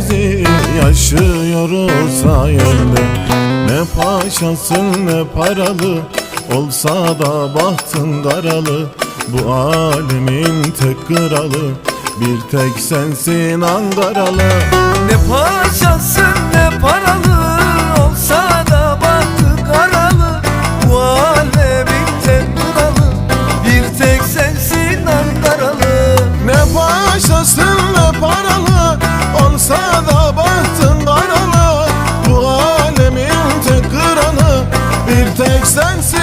bizi yaşıyoruz sayende Ne paşasın ne paralı Olsa da bahtın karalı. Bu alemin tek kralı Bir tek sensin Ankaralı. Ne paşasın tek sensin.